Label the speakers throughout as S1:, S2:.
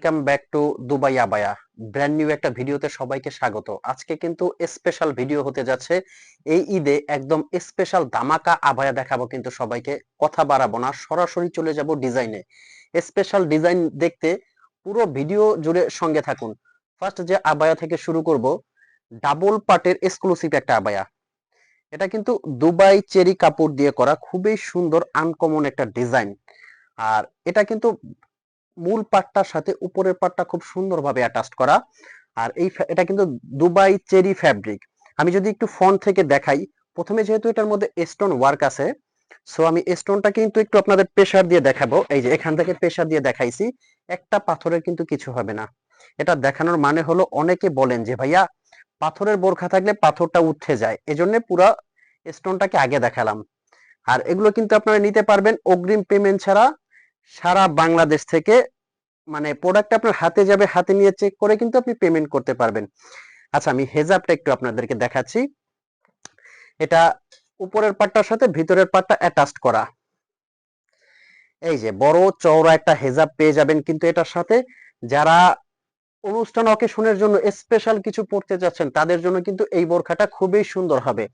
S1: Welcome back to Dubai আবায়া brand new একটা ভিডিওতে সবাইকে স্বাগত। আজকে কিন্তু স্পেশাল ভিডিও হতে যাচ্ছে। এই ঈদে একদম স্পেশাল ধামাকা আবায়া দেখাবো কিন্তু সবাইকে। কথা বাড়াবো না, সরাসরি চলে যাব ডিজাইনে স্পেশাল ডিজাইন দেখতে পুরো ভিডিও জুড়ে সঙ্গে থাকুন। ফার্স্ট যে আবায়া থেকে শুরু করব ডাবল পার্টের এক্সক্লুসিভ একটা আবায়া। এটা কিন্তু দুবাই চেরি কাপড় দিয়ে করা, খুবই সুন্দর আনকমন একটা ডিজাইন আর এটা কিন্তু মূল পাটটার সাথে উপরের পাটটা খুব সুন্দরভাবে অ্যাটাচ করা। আর এই এটা কিন্তু দুবাই চেরি ফ্যাব্রিক আমি যদি একটু ফোন থেকে দেখাই, প্রথমে যেহেতু এটার মধ্যে স্টোন ওয়ার্ক আছে সো আমি স্টোনটা কিন্তু একটু আপনাদের প্রেসার দিয়ে দেখাবো। এই যে এখান থেকে প্রেসার দিয়ে দেখাইছি, একটা পাথরের কিন্তু কিছু হবে না। এটা দেখানোর মানে হলো অনেকে বলেন যে, ভাইয়া, পাথরের বোরখা থাকলে পাথরটা উঠে যায়। এজন্য পুরো স্টোনটাকে আগে দেখালাম। আর এগুলো কিন্তু আপনারা নিতে পারবেন অগ্রিম পেমেন্ট ছাড়া। সারা বাংলাদেশ থেকে মানে প্রোডাক্ট আপনার হাতে যাবে, হাতে নিয়ে চেক করে কিন্তু আপনি পেমেন্ট করতে পারবেন। আচ্ছা আমি হেজাবটা একটু আপনাদেরকে দেখাচ্ছি। এটা উপরের পাটটার সাথে ভিতরের পাটটা অ্যাটাচড করা। এই যে বড় চওড়া একটা হেজাব পেয়ে যাবেন কিন্তু এটার সাথে যারা অনুষ্ঠান অকেশনের জন্য স্পেশাল কিছু পড়তে যাচ্ছেন, তাদের জন্য কিন্তু এই বোরখাটা খুবই সুন্দর হবে।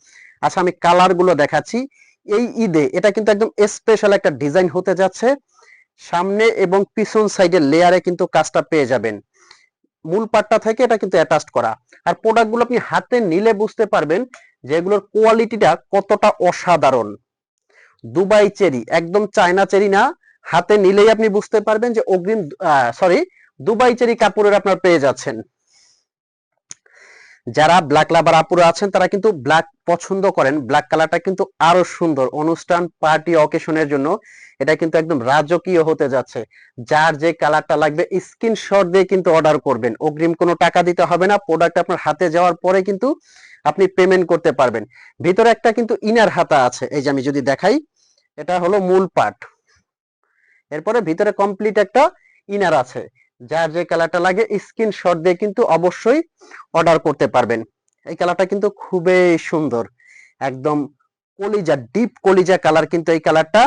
S1: আচ্ছা আমি কালারগুলো দেখাচ্ছি। এই ঈদে এটা কিন্তু একদম স্পেশাল একটা ডিজাইন হতে যাচ্ছে। সামনে এবং পিছন সাইডের লেয়ারে কিন্তু কাজটা পেয়ে যাবেন। মূল পার্টটা থেকে এটা কিন্তু অ্যাটাচড করা। আর প্রোডাক্টগুলো আপনি হাতে নিলে বুঝতে পারবেন যে এগুলোর কোয়ালিটিটা কতটা অসাধারণ। দুবাই চেরি, একদম চায়না চেরি না, হাতে নিলেই আপনি বুঝতে পারবেন যে অগ্রিম সরি দুবাই চেরি কাপড়ের আপনার পেয়ে যাচ্ছেন। যারা ব্ল্যাক লাভার আপুরা আছেন, তারা কিন্তু ব্ল্যাক পছন্দ করেন। ব্ল্যাক কালারটা কিন্তু আরও সুন্দর। অনুষ্ঠান পার্টি অকেশনের জন্য এটা কিন্তু একদম রাজকীয় হতে যাচ্ছে। যার যে কালারটা লাগবে স্ক্রিনশট দিয়ে কিন্তু অর্ডার করবেন। অগ্রিম কোনো টাকা দিতে হবে না। প্রোডাক্ট আপনার হাতে যাওয়ার পরে কিন্তু আপনি পেমেন্ট করতে পারবেন। ভিতরে একটা কিন্তু ইনার হাতা আছে। এই যে আমি যদি দেখাই, এটা হলো মূল পার্ট এরপরে ভিতরে কমপ্লিট একটা ইনার আছে। যার যে কালারটা লাগে স্ক্রিনশট দিয়ে কিন্তু অবশ্যই অর্ডার করতে পারবেন। এই কালারটা কিন্তু খুবই সুন্দর, একদম কলিজা ডিপ কলিজা কালার কিন্তু এই কালারটা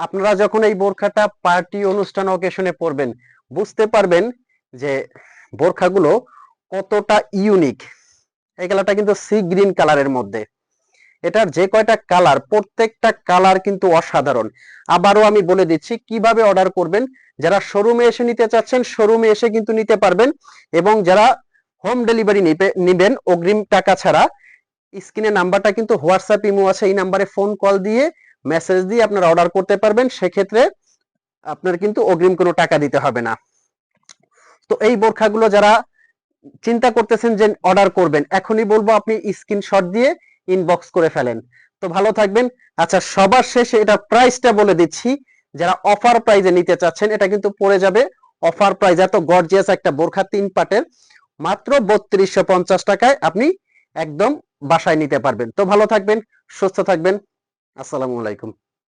S1: আপনারা যখন এই বোরখাটা পার্টি অনুষ্ঠান অকেশনে পরবেন, বুঝতে পারবেন যে বোরখাগুলো কতটা ইউনিক এই কালারটা কিন্তু সি গ্রিন কালারের মধ্যে। এটার যে কয়টা কালার প্রত্যেকটা কালার কিন্তু অসাধারণ। আবারও আমি বলে দিচ্ছি, কীভাবে অর্ডার করবেন? যারা শোরুমে এসে নিতে চাচ্ছেন শোরুমে এসে কিন্তু নিতে পারবেন। এবং যারা হোম ডেলিভারি নিবেন, অগ্রিম টাকা ছাড়া, স্ক্রিনে নাম্বারটা কিন্তু হোয়াটসঅ্যাপ ইমো আছে, এই নাম্বারে ফোন কল দিয়ে মেসেজ দিয়ে আপনারা অর্ডার করতে পারবেন। সেক্ষেত্রে আপনার কিন্তু অগ্রিম কোনো টাকা দিতে হবে না। তো এই বোরখাগুলো যারা চিন্তা করতেছেন যে অর্ডার করবেন, এখনই বলব, আপনি স্ক্রিনশট দিয়ে ইনবক্স করে ফেলেন। তো ভালো থাকবেন। আচ্ছা সবার শেষে এটা প্রাইসটা বলে দিচ্ছি। যারা অফার প্রাইজে নিতে চাচ্ছেন, এটা কিন্তু পড়ে যাবে। অফার প্রাইজ এত গর্জিয়াস একটা বোরখা তিন পাটের, মাত্র বত্রিশশো পঞ্চাশ টাকায় আপনি একদম বাসায় নিতে পারবেন। তো ভালো থাকবেন, সুস্থ থাকবেন। আসসালামু আলাইকুম।